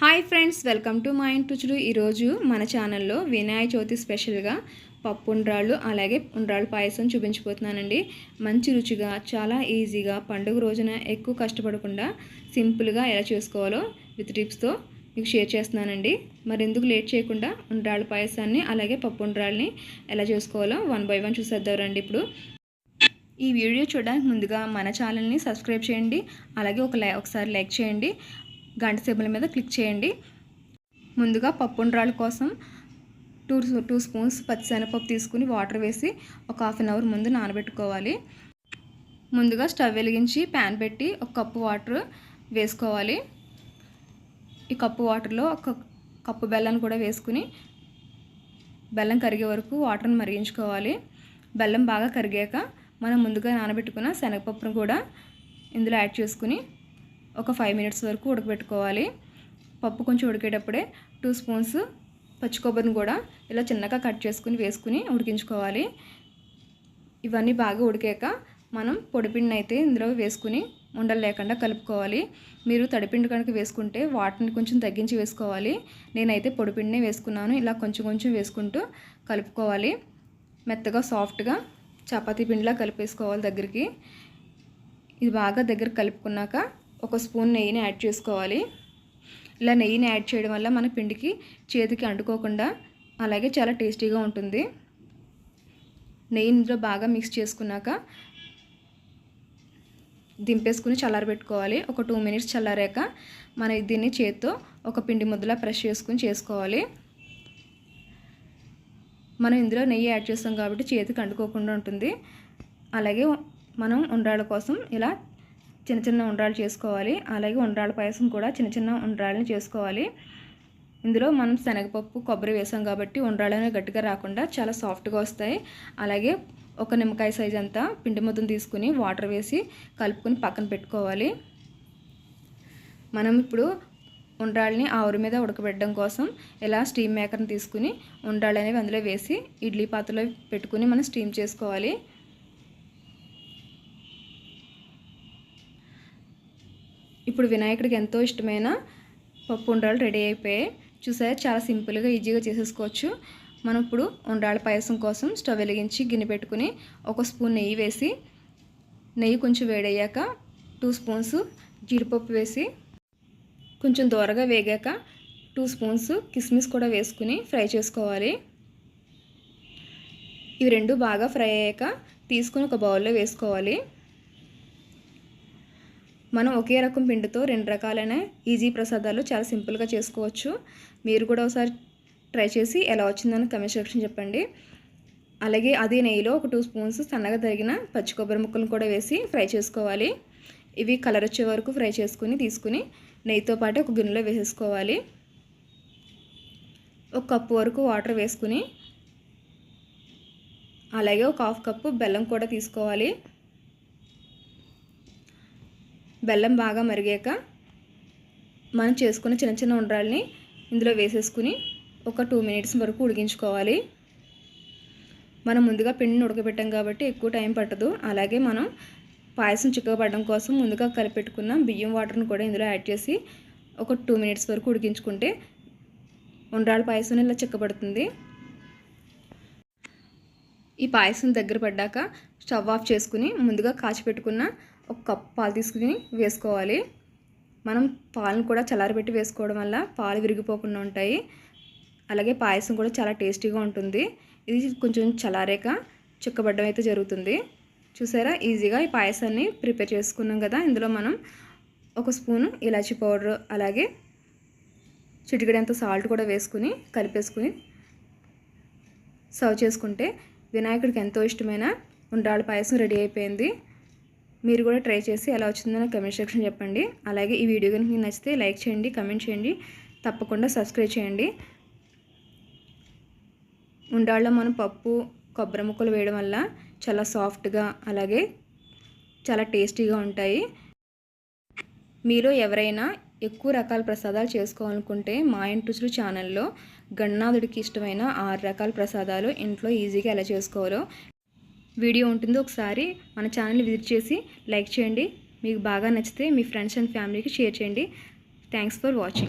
Hi friends welcome to మా ఇంటి ఈరోజు మన ఛానల్లో వినాయక చవితి స్పెషల్గా పప్పు ఉండ్రాళ్ళు అలాగే ఉండ్రాళ్ళు పాయసం చూపించిపోతున్నానండి మంచి రుచిగా చాలా ఈజీగా పండుగ రోజున ఎక్కువ కష్టపడకుండా సింపుల్గా ఎలా చేసుకోవాలో విత్ టిప్స్తో మీకు షేర్ చేస్తున్నానండి. మరి ఎందుకు లేట్ చేయకుండా ఉండ్రాళ్ళ పాయసాన్ని అలాగే పప్పు ఉండ్రాళ్ళని ఎలా చేసుకోవాలో వన్ బై వన్ చూసేద్దాం రండి ఇప్పుడు. ఈ వీడియో చూడడానికి ముందుగా మన ఛానల్ని సబ్స్క్రైబ్ చేయండి. అలాగే ఒక లై ఒకసారి లైక్ చేయండి. గంట సేపుల మీద క్లిక్ చేయండి. ముందుగా పప్పు కోసం టూ టూ స్పూన్స్ పచ్చిశనగపప్పు తీసుకుని వాటర్ వేసి ఒక హాఫ్ అన్ అవర్ ముందు నానబెట్టుకోవాలి. ముందుగా స్టవ్ వెలిగించి ప్యాన్ పెట్టి ఒక కప్పు వాటర్ వేసుకోవాలి. ఈ కప్పు వాటర్లో ఒక కప్పు బెల్లాన్ని కూడా వేసుకుని బెల్లం కరిగే వరకు వాటర్ని మరిగించుకోవాలి. బెల్లం బాగా కరిగాక మనం ముందుగా నానబెట్టుకున్న శనగపప్పును కూడా ఇందులో యాడ్ చేసుకుని ఒక ఫైవ్ మినిట్స్ వరకు ఉడకబెట్టుకోవాలి. పప్పు కొంచెం ఉడికేటప్పుడే టూ స్పూన్స్ పచ్చి కొబ్బరిని కూడా ఇలా చిన్నగా కట్ చేసుకుని వేసుకుని ఉడికించుకోవాలి. ఇవన్నీ బాగా ఉడికాక మనం పొడిపిండిని అయితే ఇందులో వేసుకుని ఉండలు లేకుండా కలుపుకోవాలి. మీరు తడిపిండి కనుక వేసుకుంటే వాటిని కొంచెం తగ్గించి వేసుకోవాలి. నేనైతే పొడిపిండినే వేసుకున్నాను. ఇలా కొంచెం కొంచెం వేసుకుంటూ కలుపుకోవాలి. మెత్తగా సాఫ్ట్గా చపాతీ పిండిలా కలిపేసుకోవాలి దగ్గరికి. ఇది బాగా దగ్గర కలుపుకున్నాక ఒక స్పూన్ నెయ్యిని యాడ్ చేసుకోవాలి. ఇలా నెయ్యిని యాడ్ చేయడం వల్ల మన పిండికి చేతికి అంటుకోకుండా అలాగే చాలా టేస్టీగా ఉంటుంది. నెయ్యి ఇందులో బాగా మిక్స్ చేసుకున్నాక దింపేసుకుని చల్లారబెట్టుకోవాలి. ఒక టూ మినిట్స్ చల్లారాక మన దీన్ని చేత్తో ఒక పిండి ముద్దలా ప్రెష్ చేసుకుని చేసుకోవాలి. మనం ఇందులో నెయ్యి యాడ్ చేస్తాం కాబట్టి చేతికి అంటుకోకుండా ఉంటుంది. అలాగే మనం ఉండాల కోసం ఇలా చిన్న చిన్న ఉండ్రాలు చేసుకోవాలి. అలాగే ఉండ్రాళ్ళ పాయసం కూడా చిన్న చిన్న ఉండ్రాళ్ళని చేసుకోవాలి. ఇందులో మనం శనగపప్పు కొబ్బరి వేసాం కాబట్టి ఉండ్రాళ్ళనే గట్టిగా రాకుండా చాలా సాఫ్ట్గా వస్తాయి. అలాగే ఒక నిమ్మకాయ సైజ్ అంతా పిండి ముద్దను తీసుకుని వాటర్ వేసి కలుపుకొని పక్కన పెట్టుకోవాలి. మనం ఇప్పుడు ఉండ్రాళ్ళని ఆవురి మీద ఉడకబెట్టడం కోసం ఇలా స్టీమ్ మేకర్ని తీసుకుని ఉండ్రాళ్ళు అనేవి అందులో వేసి ఇడ్లీ పాత్రలో పెట్టుకుని మనం స్టీమ్ చేసుకోవాలి. ఇప్పుడు వినాయకుడికి ఎంతో ఇష్టమైన పప్పు ఉండాలు రెడీ అయిపోయాయి. చూసారా? చాలా సింపుల్గా ఈజీగా చేసేసుకోవచ్చు. మనం ఇప్పుడు ఉండ్రాళ్ళ పాయసం కోసం స్టవ్ వెలిగించి గిన్నె పెట్టుకుని ఒక స్పూన్ నెయ్యి వేసి నెయ్యి కొంచెం వేడయ్యాక టూ స్పూన్స్ జీడిపప్పు వేసి కొంచెం దూరగా వేగాక టూ స్పూన్స్ కిస్మిస్ కూడా వేసుకుని ఫ్రై చేసుకోవాలి. ఇవి రెండు బాగా ఫ్రై అయ్యాక తీసుకుని ఒక బౌల్లో వేసుకోవాలి. మనం ఒకే రకం పిండితో రెండు రకాలైన ఈజీ ప్రసాదాలు చాలా సింపుల్గా చేసుకోవచ్చు. మీరు కూడా ఒకసారి ట్రై చేసి ఎలా వచ్చిందని కమెంట్ సెక్షన్ చెప్పండి. అలాగే అదే నెయ్యిలో ఒక టూ స్పూన్స్ సన్నగా తరిగిన పచ్చి కొబ్బరి ముక్కలను కూడా వేసి ఫ్రై చేసుకోవాలి. ఇవి కలర్ వచ్చే వరకు ఫ్రై చేసుకుని తీసుకుని నెయ్యితో పాటు ఒక గిన్నెలో వేసేసుకోవాలి. ఒక కప్పు వరకు వాటర్ వేసుకుని అలాగే ఒక హాఫ్ కప్పు బెల్లం కూడా తీసుకోవాలి. బెల్లం బాగా మరిగాక మనం చేసుకున్న చిన్న చిన్న ఉండ్రాల్ని ఇందులో వేసేసుకుని ఒక టూ మినిట్స్ వరకు ఉడికించుకోవాలి. మనం ముందుగా పిండిని ఉడకబెట్టాం కాబట్టి ఎక్కువ టైం పట్టదు. అలాగే మనం పాయసం చిక్కబడడం కోసం ముందుగా కలిపెట్టుకున్న బియ్యం వాటర్ని కూడా ఇందులో యాడ్ చేసి ఒక టూ మినిట్స్ వరకు ఉడికించుకుంటే ఉండ్రాల పాయసం ఇలా చిక్కబడుతుంది. ఈ పాయసం దగ్గర పడ్డాక స్టవ్ ఆఫ్ చేసుకుని ముందుగా కాచిపెట్టుకున్న ఒక కప్ పాలు తీసుకుని వేసుకోవాలి. మనం పాలను కూడా చల్లారబెట్టి వేసుకోవడం వల్ల పాలు విరిగిపోకుండా ఉంటాయి. అలాగే పాయసం కూడా చాలా టేస్టీగా ఉంటుంది. ఇది కొంచెం చల్లారాక చిక్కబడ్డం అయితే జరుగుతుంది. చూసారా? ఈజీగా ఈ పాయసాన్ని ప్రిపేర్ చేసుకున్నాం కదా? ఇందులో మనం ఒక స్పూను ఇలాచి పౌడర్ అలాగే చిటికడంత సాల్ట్ కూడా వేసుకుని కలిపేసుకుని సర్వ్ చేసుకుంటే వినాయకుడికి ఎంతో ఇష్టమైన ఉండ్రాళ్ళ పాయసం రెడీ అయిపోయింది. మీరు కూడా ట్రై చేసి ఎలా వచ్చిందో నాకు కమెంట్ సెక్షన్ చెప్పండి. అలాగే ఈ వీడియో కనుక మీకు నచ్చితే లైక్ చేయండి కమెంట్ చేయండి తప్పకుండా సబ్స్క్రైబ్ చేయండి. ఉండాళ్ళలో మనం పప్పు కొబ్బరి ముక్కలు వేయడం వల్ల చాలా సాఫ్ట్గా అలాగే చాలా టేస్టీగా ఉంటాయి. మీలో ఎవరైనా ఎక్కువ రకాల ప్రసాదాలు చేసుకోవాలనుకుంటే మా ఇంటి ఛానల్లో గణనాథుడికి ఇష్టమైన ఆరు రకాల ప్రసాదాలు ఇంట్లో ఈజీగా ఎలా చేసుకోవాలో వీడియో ఉంటుంది ఒకసారి. మన ఛానల్ని విజిట్ చేసి లైక్ చేయండి. మీకు బాగా నచ్చితే మీ ఫ్రెండ్స్ అండ్ ఫ్యామిలీకి షేర్ చేయండి. Thanks for watching.